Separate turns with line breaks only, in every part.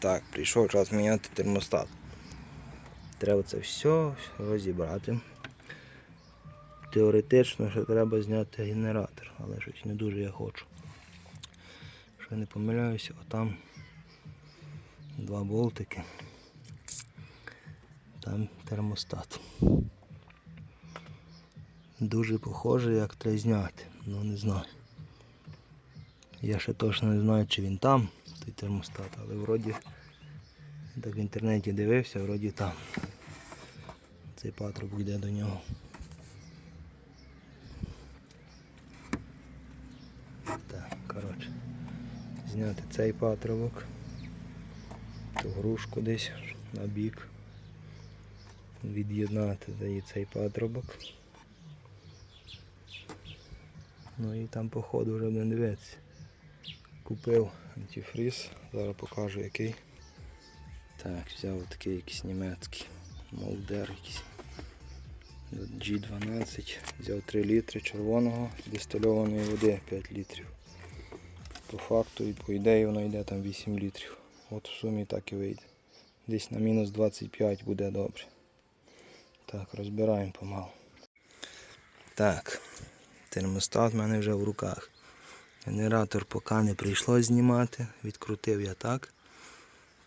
Так, прийшов час міняти термостат. Треба це все розібрати. Теоретично ще треба зняти генератор, але щось не дуже я хочу. Якщо я не помиляюся, отам два болтики. Там термостат. Дуже похоже, як треба зняти, ну не знаю. Я ще точно не знаю, чи він там, той термостат, але вроді так в інтернеті дивився, вроді там. Цей патрубок йде до нього. Так, коротше. Зняти цей патрубок, ту грушку десь на бік. Від'єднати її цей патрубок. Ну і там по ходу вже будемо дивитися. Купив антифриз, зараз покажу який. Так, взяв такий якийсь німецький. Молдер якийсь. G12. Взяв 3 літри червоного дистильованої води 5 літрів. По факту і по ідеї воно йде там 8 літрів. От в сумі так і вийде. Десь на мінус 25 буде добре. Так, розбираємо помалу. Так, термостат в мене вже в руках. Генератор поки не прийшло знімати, відкрутив я так.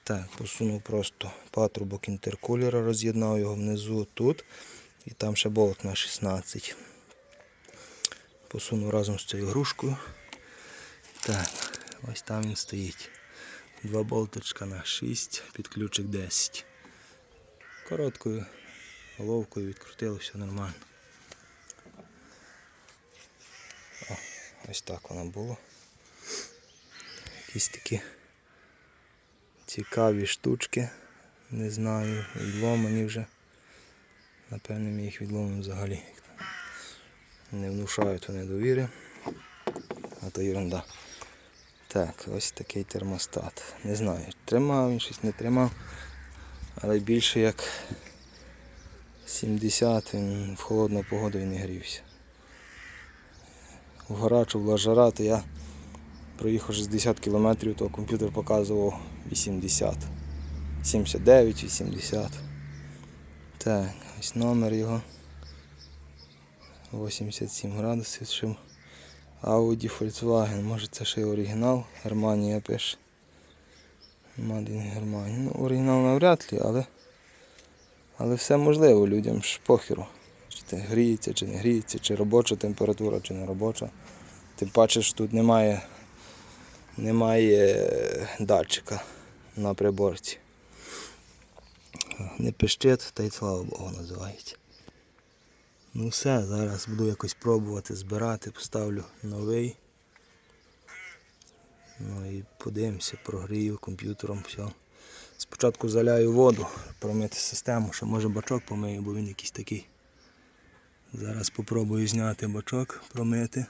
Так, посунув просто патрубок інтеркулера, роз'єднав його внизу тут. І там ще болт на 16. Посунув разом з цією грушкою. Так, ось там він стоїть. Два болтичка на 6, підключик 10. Короткою головкою відкрутили, все нормально. Ось так воно було. Якісь такі цікаві штучки. Не знаю, відломані вже. Напевне, ми їх відломимо взагалі. Не внушають вони довіри. А то ерунда. Так, ось такий термостат. Не знаю, тримав він щось не тримав. Але більше як 70 він в холодну погоду він не грівся. В гарачу була жара, то я проїхав 60 км, то комп'ютер показував 80. 79, 80. Так, ось номер його. 87 градусів. Ще Audi Volkswagen, може це ще й оригінал. Германія пише. In Германія. Ну, оригінал навряд ли, але, але все можливо людям ж похеру. Чи гріється, чи не гріється, чи робоча температура, чи не робоча. Тим паче що тут немає, немає датчика на приборці. Не пищить, та й слава Богу називається. Ну все, зараз буду якось пробувати збирати, поставлю новий. Ну і подивимося, прогрію комп'ютером все. Спочатку заляю воду, промити систему, ще може бачок помию, бо він якийсь такий. Зараз спробую зняти бачок, промити.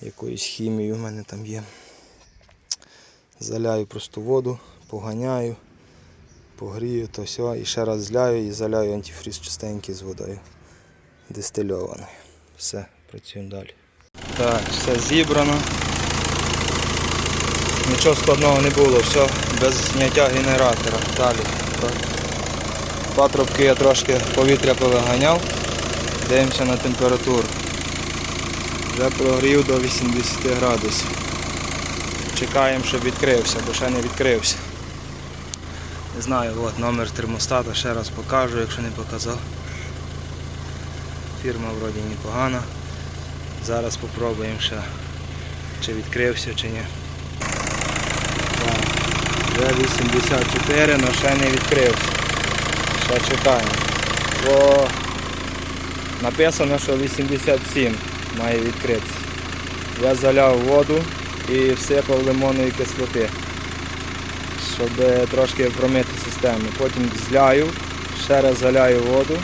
Якоюсь хімією в мене там є. Заляю просто воду, поганяю, погрію то все, і ще раз зляю і заляю антифріз чистенький з водою дистильованою. Все, працюємо далі. Так, все зібрано. Нічого складного не було, все без зняття генератора. Далі. Патрубки я трошки повітря повиганяв. Дивимося на температуру. Вже прогрів до 80 градусів. Чекаємо, щоб відкрився, бо ще не відкрився. Не знаю, от номер термостата, ще раз покажу, якщо не показав. Фірма вроді непогана. Зараз спробуємо ще, чи відкрився, чи ні. Так, вже 84, але ще не відкрився. Ще чекаємо. Бо написано, що 87 має відкритися. Я заляв воду і всипав лимонної кислоти, щоб трошки промити систему. Потім зляю, ще раз заляю воду,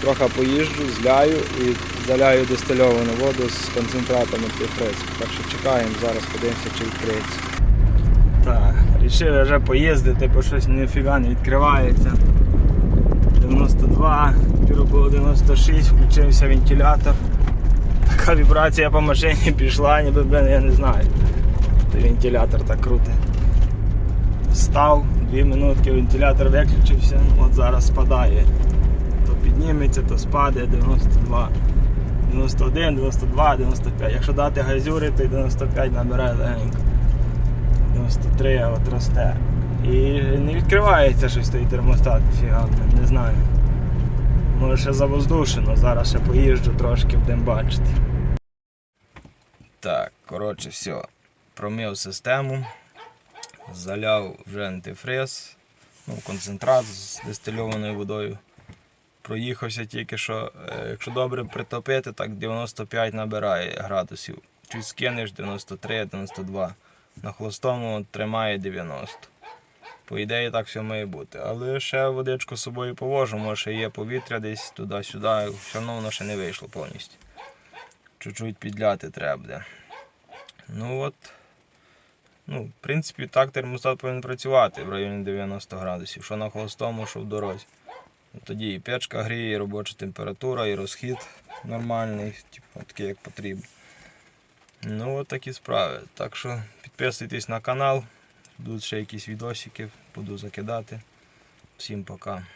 трохи поїжджу, зляю і заляю дистильовану воду з концентратом антифриз. Так що чекаємо, зараз подивимося, чи відкриється. Так, вирішив вже поїздити, бо щось ніфіга не відкривається. 92, було 96, включився вентилятор. Така вібрація по машині пішла, ніби блин, я не знаю. Той вентилятор так крутить. став, дві минутки вентилятор виключився, от зараз спадає. То підніметься, то спаде 92, 91, 92, 95. Якщо дати газюри, то й 95 набирає легенько. 93 от росте. І не відкривається щось той термостат, фіга, не знаю. Може ще завоздушено, зараз ще поїжджу трошки, будемо бачити. Так, коротше, все. Промив систему, заляв вже антифриз, ну, концентрат з дистильованою водою. Проїхався тільки що, е, якщо добре притопити, так 95 набирає градусів. Чуть скинеш 93-92. На холостому тримає 90. По ідеї так все має бути. Але ще водичку з собою повожу, може є повітря десь туди-сюди, все одно воно ще не вийшло повністю. Чуть-чуть підляти треба буде. Ну от. Ну, в принципі, так термостат повинен працювати в районі 90 градусів, що на холостому, що в дорозі. Тоді і печка гріє, і робоча температура, і розхід нормальний, типу, такий, як потрібно. Ну, от такі справи. Так що підписуйтесь на канал, будуть ще якісь відосики, буду закидати. Всім пока.